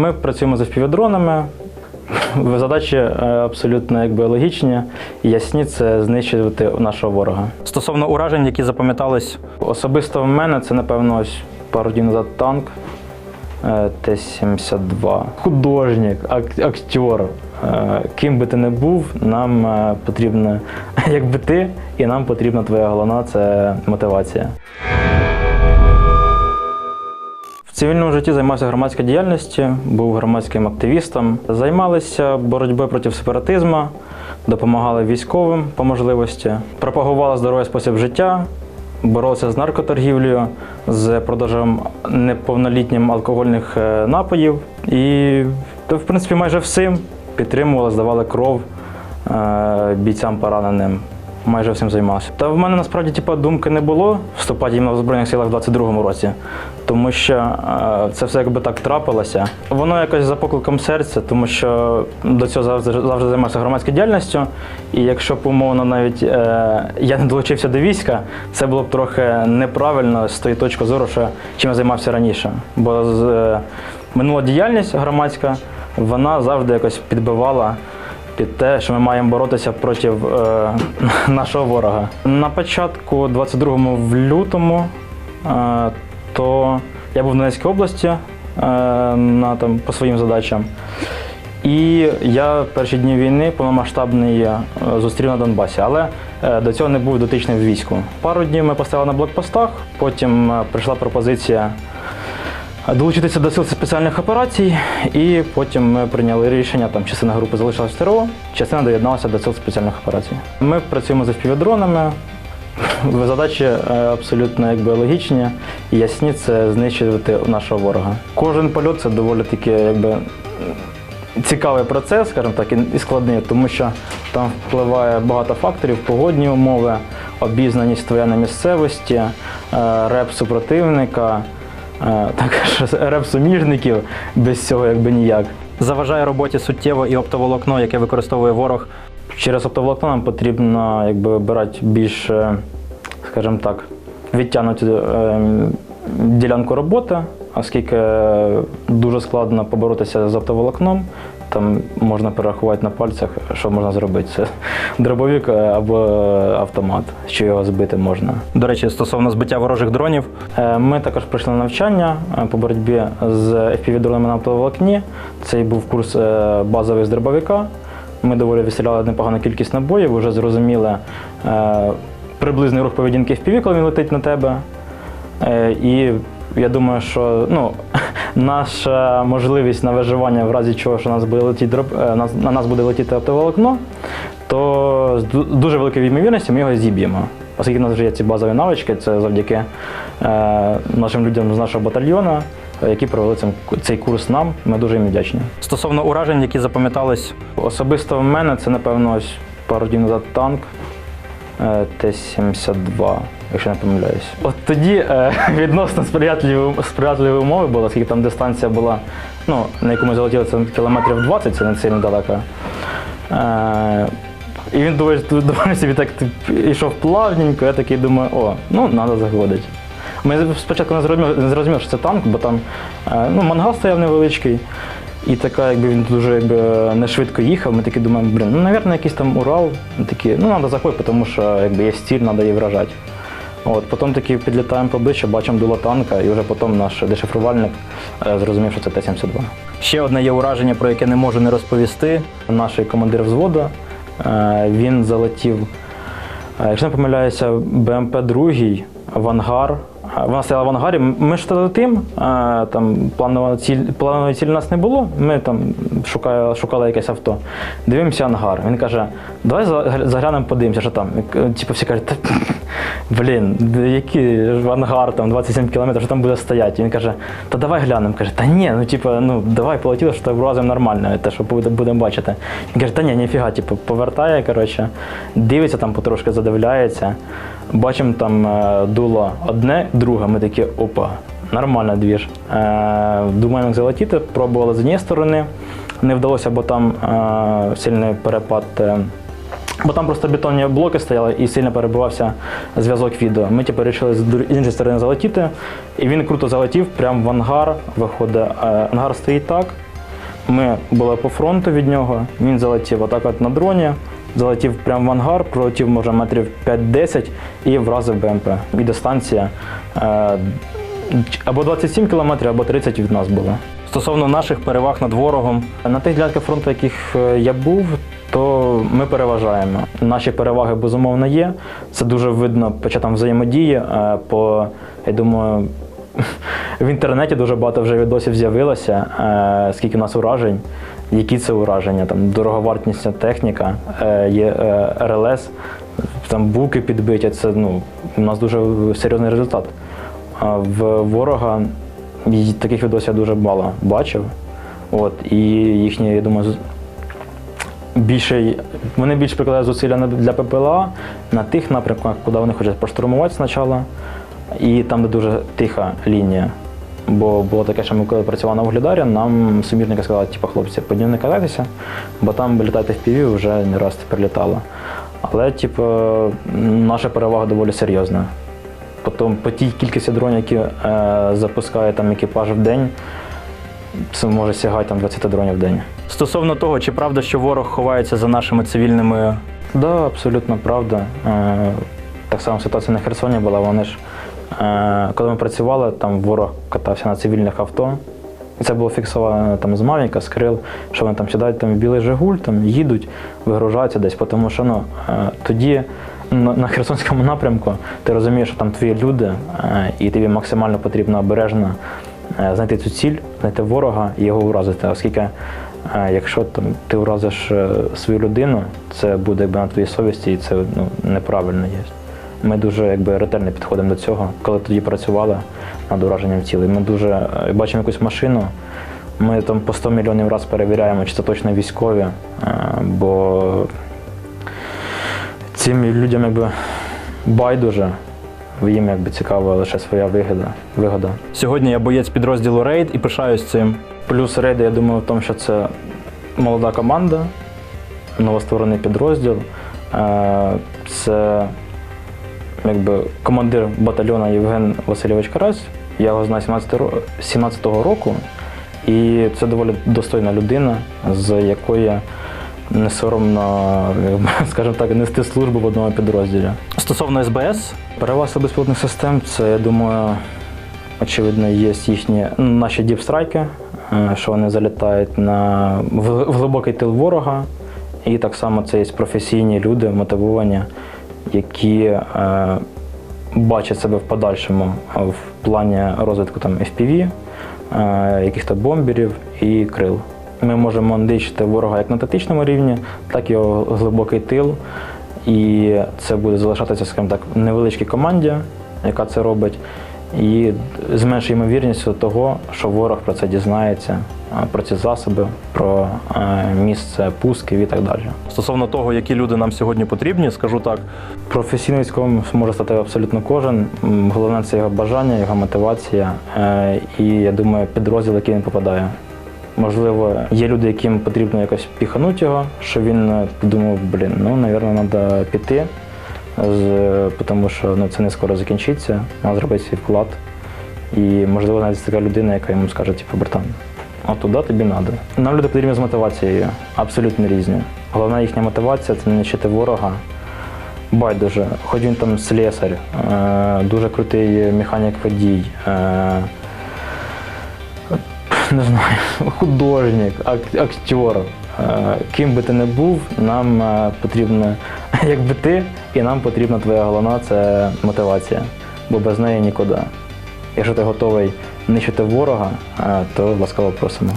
Ми працюємо з FPV-дронами. Задачі е, абсолютно якби логічні і ясні це знищувати нашого ворога. Стосовно уражень, які запам'ятались, особисто в мене це, напевно, ось пару днів назад танк е, Т-72. Художник, ак- актер. Е, Ким би ти не був, нам потрібно, якби ти, і нам потрібна твоя головна це мотивація. Цивільному житті займався громадською діяльністю, був громадським активістом. Займалися боротьбою проти сепаратизму, допомагали військовим по можливості, пропагували здоровий спосіб життя, боролися з наркоторгівлею, з продажем неповнолітнім алкогольних е, напоїв. І, та, в принципі, майже всім підтримували, здавали кров е, бійцям пораненим. Майже всім займався. Та в мене насправді типу, думки не було вступати іменно в Збройних силах в 22-му році, тому що е, це все якби так трапилося. Воно якось за покликом серця, тому що до цього завжди, завжди займався громадською діяльністю. І якщо б умовно навіть е, я не долучився до війська, це було б трохи неправильно з тої точки зору, що чим я займався раніше. Бо з, е, минула діяльність громадська, вона завжди якось підбивала під те, що ми маємо боротися проти е, нашого ворога. На початку 22-му в лютому, е, то я був в Донецькій області е, на, там, по своїм задачам. І я перші дні війни повномасштабний е, зустрів на Донбасі, але е, до цього не був дотичний в війську. Пару днів ми поставили на блокпостах, потім е, прийшла пропозиція долучитися до сил спеціальних операцій, і потім ми прийняли рішення, там частина групи залишилась в ТРО, частина доєдналася до сил спеціальних операцій. Ми працюємо з FPV-дронами. Задачі е, абсолютно якби логічні і ясні це знищувати нашого ворога. Кожен польот це доволі таки якби цікавий процес, скажімо так, і- складний, тому що там впливає багато факторів, погодні умови, обізнаність твоя на місцевості, е, реп супротивника, також реп суміжників, без цього якби ніяк. Заважає роботі суттєво і оптоволокно, яке використовує ворог. Через оптоволокно нам потрібно якби обирати більш, е, скажімо так, відтягнути е, ділянку роботи, оскільки е, дуже складно поборотися з оптоволокном. Там можна перерахувати на пальцях, що можна зробити. Це дробовик е, або автомат, що його збити можна. До речі, стосовно збиття ворожих дронів, е, ми також пройшли навчання е, по боротьбі з FPV-дронами на оптоволокні. Це був курс е, базовий з дробовика. Ми доволі вистріляли непогану кількість набоїв, вже зрозуміли е, приблизний рух поведінки FPV, коли він летить на тебе. Е, і я думаю, що ну, наша можливість на виживання в разі чого, що нас буде летіти, дроб- е, на нас буде летіти оптоволокно, то з дуже великою ймовірністю ми його зіб'ємо. Оскільки в нас вже є ці базові навички, це завдяки е, нашим людям з нашого батальйону, які провели цим- цей курс нам. Ми дуже їм вдячні. Стосовно уражень, які запам'ятались, особисто в мене це, напевно, ось пару днів назад танк. Е, Т-72, якщо не помиляюсь. От тоді е, відносно сприятливі, сприятливі умови були, оскільки там дистанція була, ну, на яку ми залетіли, це кілометрів 20, це не сильно далеко. Е, і він доволі, доволі собі так йшов плавненько, я такий думаю, о, ну, треба заходити. Ми спочатку не зрозуміли, не зрозуміли, що це танк, бо там е, ну, мангал стояв невеличкий. І така, якби він дуже якби, не швидко їхав. Ми такі думаємо, блін, ну, мабуть, якийсь там Урал. Ми такі, ну, треба заходити, тому що якби, є стіль, треба її вражати. От, потім таки підлітаємо поближче, бачимо дуло танка, і вже потім наш дешифрувальник е, зрозумів, що це Т-72. Ще одне є ураження, про яке не можу не розповісти. Наш командир взводу, е, він залетів, е, якщо не помиляюся, БМП-2 в ангар. Вона стояла в ангарі. Ми ж летим, е, там планова ціль, планової цілі у нас не було. Ми там шукали, шукали якесь авто. Дивимося ангар. Він каже, давай за- заглянемо, подивимося, що там. Типу всі кажуть, «Та, блін, який ангар, там 27 кілометрів, що там буде стояти. Він каже, та давай глянемо. Каже, та ні, ну типу, ну давай полетіло, що вразимо нормально, те, що будемо бачити. Він каже, та ні, ніфіга, типу, повертає, коротше, дивиться там потрошки задивляється. Бачимо там е, дуло одне, друге. Ми такі, опа, нормально двіж. Е, думаємо, як залетіти, пробували з однієї сторони. Не вдалося, бо там е, сильний перепад. Бо там просто бетонні блоки стояли і сильно перебувався зв'язок відео. Ми тепер вирішили з іншої сторони залетіти, і він круто залетів прямо в ангар. Виходить, е, ангар стоїть так, Ми були по фронту від нього. Він залетів отак от на дроні, залетів прямо в ангар, пролетів може метрів 5-10 і вразив БМП. І дистанція е, або 27 кілометрів, або 30 від нас було. Стосовно наших переваг над ворогом, на тих ділянках фронту, яких е, я був, то ми переважаємо. Наші переваги безумовно є. Це дуже видно по чатам взаємодії. е, По я думаю, в інтернеті дуже багато вже відосів з'явилося, е, скільки у нас уражень, які це ураження, там дороговартісна техніка, е, є РЛС, там буки підбиті. Це ну, у нас дуже серйозний результат. В ворога таких відосів я дуже мало бачив. От, і їхні, я думаю, більше, вони більше прикладають зусилля для ППЛА на тих напрямках, куди вони хочуть поштурмувати спочатку, і там, де дуже тиха лінія. Бо було таке, що ми коли працювали на Угледарі, нам сумірники сказали, типу, хлопці, по дню не катайтеся, бо там літати в піві вже не раз прилітало. Але, типу, наша перевага доволі серйозна. Потім по тій кількості дронів, які е, запускає там екіпаж в день, це може сягати там 20 дронів в день. Стосовно того, чи правда, що ворог ховається за нашими цивільними. Так, да, абсолютно правда. Е, так само ситуація на Херсоні була. Вони ж, е, коли ми працювали, там ворог катався на цивільних авто. Це було фіксовано там з Мавіка, з крил, що вони там сідають там в білий Жигуль, там їдуть, вигружаються десь, тому що ну, е, тоді на, Херсонському напрямку ти розумієш, що там твої люди, і тобі максимально потрібно обережно е, знайти цю ціль, знайти ворога і його уразити. Оскільки, е, якщо там, ти уразиш е, свою людину, це буде якби на твоїй совісті, і це ну, неправильно є. Ми дуже якби, ретельно підходимо до цього. Коли тоді працювали над ураженням цілей, ми дуже е, бачимо якусь машину. Ми там по 100 мільйонів разів перевіряємо, чи це точно військові, е, бо цим людям якби байдуже, їм якби цікава лише своя вигода. вигода. Сьогодні я боєць підрозділу Рейд і пишаюсь цим. Плюс рейди, я думаю, в тому, що це молода команда, новостворений підрозділ. Е, Це якби командир батальйону Євген Васильович Карась. Я його знаю 17 17-го року, і це доволі достойна людина, з якої не соромно, скажімо так, нести службу в одному підрозділі. Стосовно СБС, перевага безпілотних систем, це, я думаю, очевидно, є їхні ну, наші діпстрайки, е, що вони залітають на в в глибокий тил ворога. І так само це є професійні люди, мотивовані, які е, бачать себе в подальшому в плані розвитку там FPV, е, яких-то бомберів і крил. Ми можемо нищити ворога як на тактичному рівні, так і його глибокий тил. І це буде залишатися, скажімо так, невеличкій команді, яка це робить, і з меншою ймовірністю того, що ворог про це дізнається, про ці засоби, про місце пусків і так далі. Стосовно того, які люди нам сьогодні потрібні, скажу так: Професійним військовим може стати абсолютно кожен. Головне це його бажання, його мотивація е, і я думаю, підрозділ, в який він попадає. Можливо, є люди, яким потрібно якось піханути його, що він е, подумав, блін, ну, напевно, треба піти, тому що ну, це не скоро закінчиться, треба зробити свій вклад. І можливо навіть така людина, яка йому скаже, типу, братан, от туди тобі треба. Нам люди потрібні з мотивацією, абсолютно різні. Головна їхня мотивація це не нищити ворога. Байдуже, хоч він там слесар, е, дуже крутий механік водій, е, не знаю, художник, ак- актер. Е, Ким би ти не був, нам е, потрібно, якби ти, і нам потрібна твоя головна це мотивація, бо без неї нікуди. Якщо ти готовий нищити ворога, е, то ласкаво просимо.